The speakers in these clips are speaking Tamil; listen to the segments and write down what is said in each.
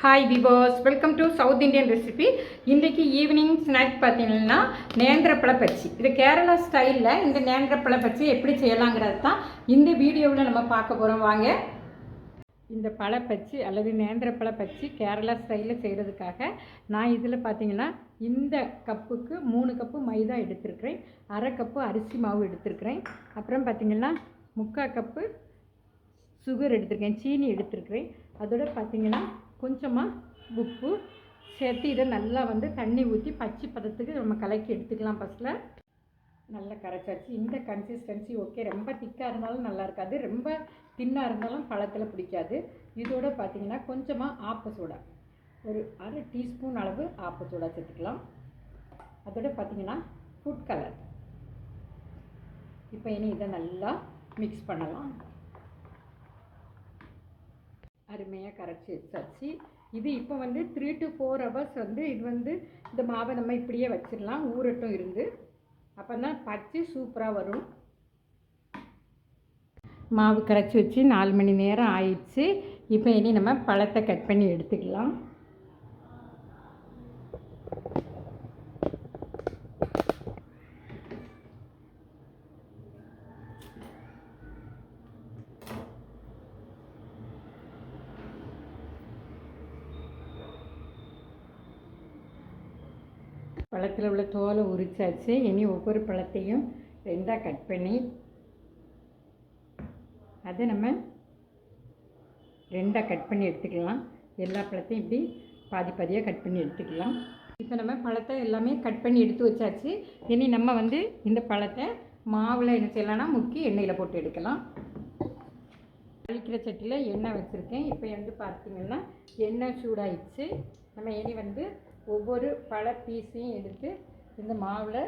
Hi விவோஸ் welcome to south Indian recipe இன்றைக்கி ஈவினிங் ஸ்நாக் பார்த்தீங்கன்னா நேந்திரப்பழ பச்சி இது கேரளா ஸ்டைலில் இந்த நேந்திரப்பழ பச்சி எப்படி செய்யலாங்கிறது தான் இந்த வீடியோவில் நம்ம பார்க்க போகிறோம் வாங்க. இந்த பழப்பச்சி அல்லது நேந்திரப்பழ பச்சி கேரளா ஸ்டைலில் செய்கிறதுக்காக நான் இதில் பார்த்தீங்கன்னா இந்த கப்புக்கு மூணு கப்பு மைதா எடுத்திருக்கிறேன். அரை கப்பு அரிசி மாவு எடுத்திருக்கிறேன். அப்புறம் பார்த்தீங்கன்னா முக்கால் கப்பு சுகர் எடுத்திருக்கேன். சீனி எடுத்திருக்கிறேன். அதோட பார்த்தீங்கன்னா கொஞ்சமாக உப்பு சேர்த்து இதை நல்லா வந்து தண்ணி ஊற்றி பச்சை பதத்துக்கு நம்ம கலக்கி எடுத்துக்கலாம் ஃபஸ்ட்டில் நல்லா கரைச்சாச்சு. இந்த கன்சிஸ்டன்சி ஓகே ரொம்ப திக்காக இருந்தாலும் நல்லா இருக்காது. ரொம்ப தின்னாக இருந்தாலும் பழத்தில் பிடிக்காது. இதோட பார்த்திங்கன்னா கொஞ்சமாக ஆப்ப சோடா. ஒரு அரை டீஸ்பூன் அளவு ஆப்ப சோடா சேர்த்துக்கலாம். அதோட பார்த்தீங்கன்னா ஃபுட் கலர் இப்போ இனி இதை நல்லா மிக்ஸ் பண்ணலாம். அருமையாக கரைச்சி வச்சாச்சு. இது இப்போ வந்து த்ரீ டு ஃபோர் ஹவர்ஸ் வந்து இது வந்து இந்த மாவை நம்ம இப்படியே வச்சிடலாம். ஊறட்டும் இருந்து. அப்போ தான் பச்சை சூப்பராக வரும். மாவு கரைச்சி வச்சு நாலு மணி நேரம் ஆயிடுச்சு. இப்போ இனி நம்ம பழத்தை கட் பண்ணி எடுத்துக்கலாம். பழத்தில் உள்ள தோலை உரிச்சாச்சு. இனி ஒவ்வொரு பழத்தையும் ரெண்டாக கட் பண்ணி அதை நம்ம ரெண்டாக கட் பண்ணி எடுத்துக்கலாம். எல்லா பழத்தையும் இப்படி பாதி பாதியாக கட் பண்ணி எடுத்துக்கலாம். இப்போ நம்ம பழத்தை எல்லாமே கட் பண்ணி எடுத்து வச்சாச்சு. இனி நம்ம வந்து இந்த பழத்தை மாவில் என்ன செய்யலாம்னா முக்கி எண்ணெயில் போட்டு எடுக்கலாம். அழிக்கிற சட்டியில் எண்ணெய் வச்சுருக்கேன். இப்போ வந்து பார்த்திங்கன்னா எண்ணெய் சூடாயிடுச்சு. நம்ம இனி வந்து ஒவ்வொரு பழ பீஸையும் எடுத்து இந்த மாவில்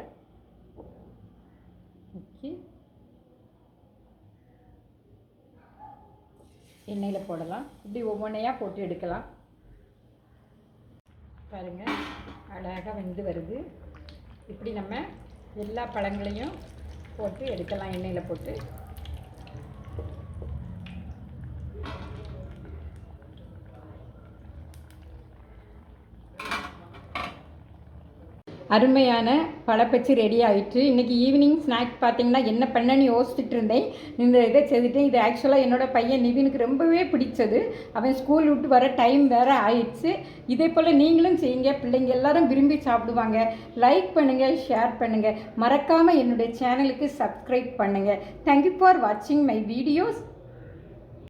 முக்கி எண்ணெயில் போடலாம். இப்படி ஒவ்வொன்றையாக போட்டு எடுக்கலாம். பாருங்கள் அழகாக வெந்து வருது. இப்படி நம்ம எல்லா பழங்களையும் போட்டு எடுக்கலாம் எண்ணெயில் போட்டு. அருமையான பழப்பச்சி ரெடி ஆகிட்டு இன்றைக்கி ஈவினிங் ஸ்நாக் பார்த்தீங்கன்னா என்ன பண்ணேன்னு யோசிச்சுட்டு இருந்தேன். இந்த இதை செய்துட்டேன் இது ஆக்சுவலாக என்னோட பையன் நிவினுக்கு ரொம்பவே பிடிச்சது. அவன் ஸ்கூல் விட்டு வர டைம் வேறு ஆயிடுச்சு. இதே போல் நீங்களும் செய்யுங்க. பிள்ளைங்க எல்லாரும் விரும்பி சாப்பிடுவாங்க. லைக் பண்ணுங்கள் ஷேர் பண்ணுங்கள் மறக்காமல் என்னுடைய சேனலுக்கு சப்ஸ்கிரைப் பண்ணுங்கள் தேங்க்யூ ஃபார் வாட்சிங் மை வீடியோஸ்